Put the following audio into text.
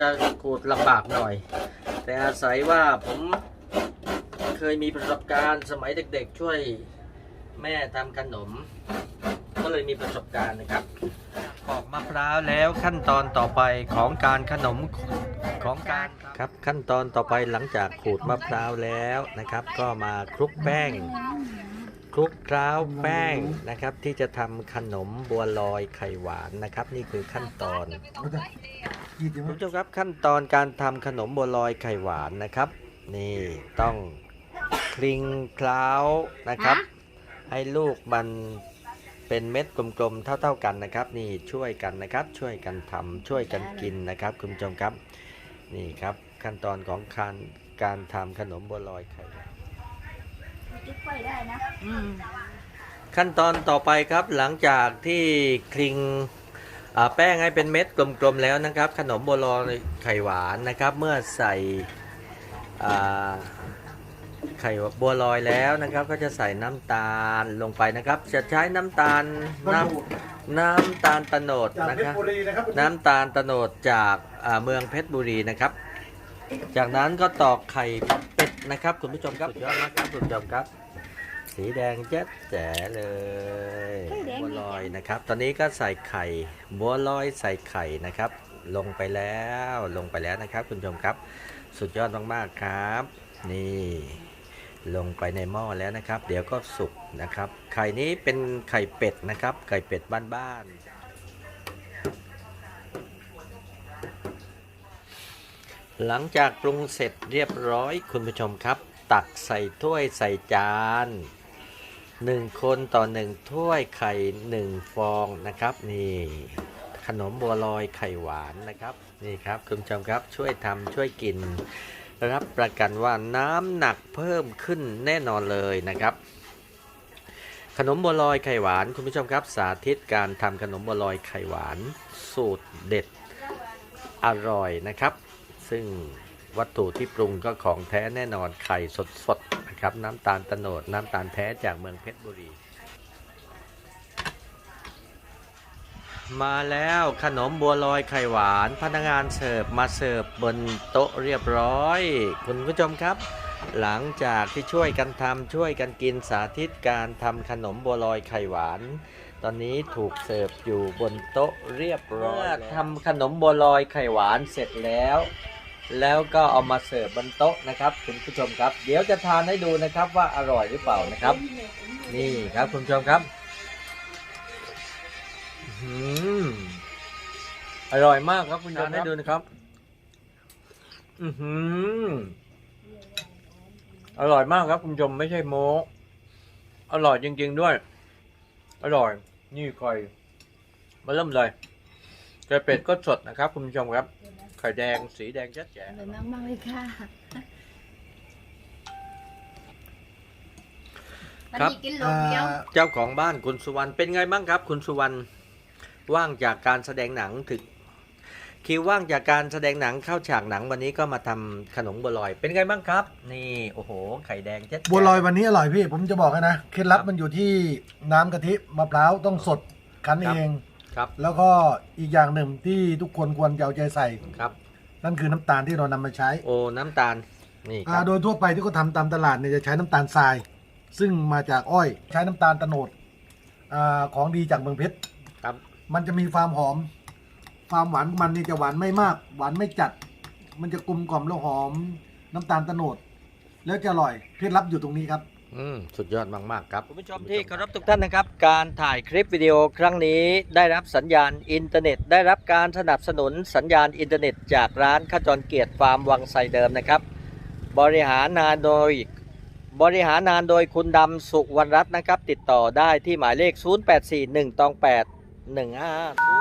จะขูดลำบากหน่อย แต่อาศัยว่าผมเคยมีประสบการณ์สมัยเด็กๆ ช่วยแม่ทำขนม ก็เลยมีประสบการณ์นะครับปอกมะพร้าวแล้วขั้นตอนต่อไปของการขนมของการครับขั้นตอนต่อไปหลังจากขูดมะพร้าวแล้วนะครับ ก็มาคลุกแป้งคลุกเคล้าแป้งนะครับ ที่จะทำขนมบัวลอยไข่หวานนะครับ นี่คือขั้นตอน คุณผู้ชมครับขั้นตอนการทำขนมบัวลอยไข่หวานนะครับ นี่ต้องคลิงเคล้านะครับ ให้ลูกมันเป็นเม็ดกลมๆเท่า ๆกันนะครับ นี่ช่วยกันนะครับ ช่วยกันทำช่วยกันกินนะครับ คุณผู้ชมครับ นี่ครับขั้นตอนของการการทำขนมบัวลอยไข่หวานจุ๊บไปได้นะขั้นตอนต่อไปครับหลังจากที่คลิงอ่า แป้งให้เป็นเม็ดกลมๆแล้วนะครับ ขนมบัวลอยไข่หวานนะครับ เมื่อใส่ไข่บัวลอยแล้วนะครับ ก็จะใส่น้ำตาลลงไปนะครับ จะใช้น้ำตาลน้ำน้ำตาลตโนดนะครับ น้ำตาลตโนดจากเมืองเพชรบุรีนะครับ จากนั้นก็ตอกไข่เป็ดนะครับ คุณผู้ชมครับสุดยอดมากครับคุณผู้ชมครับ สีแดงแจ๊ดแจ๋เลย นะครับ ตอนนี้ก็ใส่ไข่บัวลอยใส่ไข่นะครับ ลงไปแล้วลงไปแล้วนะครับ คุณผู้ชมครับ สุดยอดมากๆครับ นี่ลงไปในหม้อแล้วนะครับ เดี๋ยวก็สุกนะครับ ไข่นี้เป็นไข่เป็ดนะครับ ไข่เป็ดบ้านๆ หลังจากปรุงเสร็จเรียบร้อยคุณผู้ชมครับ ตักใส่ถ้วยใส่จาน หนึ่งคนต่อหนึ่งถ้วยไข่หนึ่งฟองนะครับ นี่ขนมบัวลอยไข่หวานนะครับ นี่ครับคุณผู้ชมครับช่วยทำช่วยกิน รับประกันว่าน้ำหนักเพิ่มขึ้นแน่นอนเลยนะครับ ขนมบัวลอยไข่หวานคุณผู้ชมครับ สาธิตการทำขนมบัวลอยไข่หวาน สูตรเด็ดอร่อยนะครับ ซึ่ง วัตถุที่ปรุงก็ของแท้แน่นอนไข่สดๆนะครับ น้ำตาลตโนดน้ำตาลแท้จากเมืองเพชรบุรี มาแล้วขนมบัวลอยไข่หวาน พนักงานเสิร์ฟมาเสิร์ฟบนโต๊ะเรียบร้อย คุณผู้ชมครับ หลังจากที่ช่วยกันทำช่วยกันกินสาธิตการทำขนมบัวลอยไข่หวานตอนนี้ถูกเสิร์ฟอยู่บนโต๊ะเรียบร้อยทำขนมบัวลอยไข่หวานเสร็จแล้ว แล้วก็เอามาเสิร์ฟบนโต๊ะนะครับคุณผู้ชมครับ เดี๋ยวจะทานให้ดูนะครับว่าอร่อยหรือเปล่านะครับ นี่ครับคุณผู้ชมครับอื้อร่อยมากครับคุณผู้ชมให้ดูนะครับ อือหืออร่อยมากครับคุณผู้ชมไม่ใช่โม้อร่อยจริง ๆด้วย อร่อยนี่ไข่มาเริ่มเลยไก่เป็ดก็สดนะครับ คุณผู้ชมครับ ไข่แดงสีแดงแจ๊ดแจ๋เลยมากมากๆเลยค่ะวันนี้กินโลเดียวเจ้าของบ้านคุณสุวรรณเป็นไงบ้างครับ คุณสุวรรณว่างจากการแสดงหนังถึงคิวว่างจากการแสดงหนังเข้าฉากหนังวันนี้ก็มาทำขนมบัวลอยเป็นไงบ้างครับ นี่โอ้โห ไข่แดงแจ๊ดแจ๋บัวลอยวันนี้อร่อยพี่ ผมจะบอกให้นะ เคล็ดลับครับมันอยู่ที่น้ำกะทิมะพร้าวต้องสดคั้นครับเอง ครับ แล้วก็อีกอย่างหนึ่งที่ทุกคนควรจะเอาใจใส่ ครับ นั่นคือน้ำตาลที่เรานำมาใช้โอ้น้ำตาลนี่คอ่ารับโดยทั่วไปที่เขาทำตามตลาดเนี่ยจะใช้น้ำตาลทราย ซึ่งมาจากอ้อย ใช้น้ำตาลตะโนดอาของดีจากเมืองเพชร ครับมันจะมีความหอม ความหวานของมันนี่จะหวานไม่มาก หวานไม่จัด มันจะกลมกล่อมแล้วหอม น้ำตาลตะโนด แล้วจะอร่อย เคล็ดลับอยู่ตรงนี้ครับ อืมสุดยอดมาก ๆ ครับคุณผู้ชมที่เคารพทุกท่านนะครับ การถ่ายคลิปวิดีโอครั้งนี้ได้รับสัญญาณอินเทอร์เน็ต ได้รับการสนับสนุนสัญญาณอินเทอร์เน็ต จากร้านขจรเกียรติฟาร์มวังไซเดิมนะครับ บริหารงานโดย บริหารงานโดยคุณดำสุวรรณรัตน์นะครับ ติดต่อได้ที่หมายเลข 0841ตอง8 15